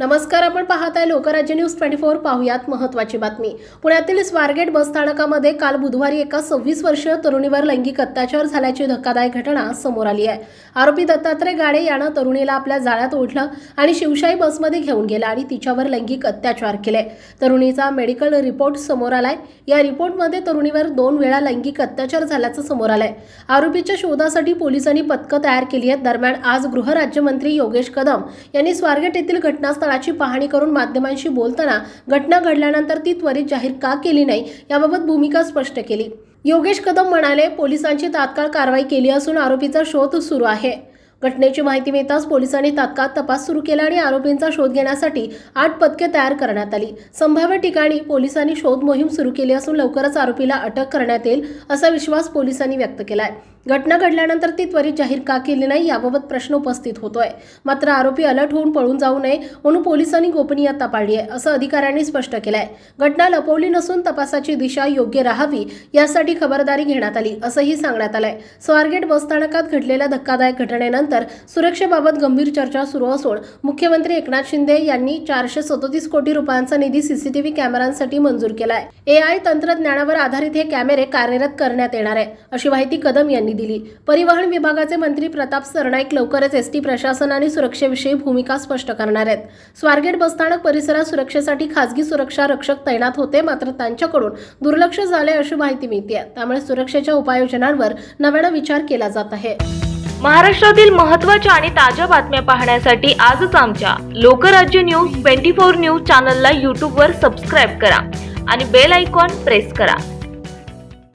नमस्कार आपण पाहत आहे लोकराज्य न्यूज ट्वेंटी फोर पाहुयात महत्वाची बातमी. पुण्यातील स्वारगेट बस स्थानकामध्ये काल बुधवारी एका सव्वीस वर्षीय तरुणीवर लैंगिक अत्याचार झाल्याची धक्कादायक घटना समोर आली आहे. आरोपी दत्तात्रय गाडे यानं तरुणीला आपल्या जाळ्यात ओढलं आणि शिवशाही बसमध्ये घेऊन गेला आणि तिच्यावर लैंगिक अत्याचार केले. तरुणीचा मेडिकल रिपोर्ट समोर आलाय. या रिपोर्टमध्ये तरुणीवर दोन वेळा लैंगिक अत्याचार झाल्याचं समोर आलंय. आरोपीच्या शोधासाठी पोलिसांनी पथकं तयार केली आहेत. दरम्यान आज गृहराज्यमंत्री योगेश कदम यांनी स्वारगेट येथील घटनास्थळ घटनास्थळाची पाहणी करून माध्यमांशी बोलताना घटना घडल्यानंतर ती त्वरित जाहीर का केली नाही याबाबत भूमिका स्पष्ट केली. योगेश कदम म्हणाले पोलिसांची तात्काळ कारवाई केली असून आरोपीचा शोध सुरू आहे. घटनेची माहिती मिळताच पोलिसांनी तात्काळ तपास सुरू केला आणि आरोपींचा शोध घेण्यासाठी आठ पथके तयार करण्यात आली. संभाव्य ठिकाणी पोलिसांनी शोध मोहीम सुरू केली असून लवकरच आरोपीला अटक करण्यात येईल असा विश्वास पोलिसांनी व्यक्त केला आहे घटना घडल्यानंतर ती त्वरित जाहीर का केली नाही याबाबत प्रश्न उपस्थित होतोय. मात्र आरोपी अलर्ट होऊन पळून जाऊ नये म्हणून पोलिसांनी गोपनीयता पाळली आहे असं अधिकाऱ्यांनी स्पष्ट केलंय. घटना लपवली नसून तपासाची दिशा योग्य राहावी यासाठी खबरदारी घेण्यात आली असंही सांगण्यात आलंय. स्वारगेट बसस्थानकात घडलेल्या धक्कादायक घटनेनंतर सुरक्षेबाबत गंभीर चर्चा सुरू असून मुख्यमंत्री एकनाथ शिंदे यांनी चारशे सदोतीस कोटी रुपयांचा निधी सीसीटीव्ही कॅमेऱ्यांसाठी मंजूर केलाय. एआय तंत्रज्ञानावर आधारित हे कॅमेरे कार्यरत करण्यात येणार आहे अशी माहिती कदम यांनी दिली. परिवहन विभागाचे मंत्री प्रताप सरनाईक लवकरच एस टी प्रशासन आणि सुरक्षेविषयी भूमिका स्पष्ट करणार आहेत. स्वारगेट बसस्थानक परिसरात सुरक्षेसाठी खासगी सुरक्षा रक्षक तैनात होते मात्र त्यांच्याकडून दुर्लक्ष झाले अशी माहिती मिळते त्यामुळे सुरक्षेच्या उपाययोजनांवर नव्यानं विचार केला जात आहे. महाराष्ट्रातील महत्त्वाच्या आणि ताज्या बातम्या पाहण्यासाठी आजच आमच्या Lokrajya news twenty four news चॅनलला यूट्यूबवर सबस्क्राईब करा आणि बेल आयकॉन प्रेस करा.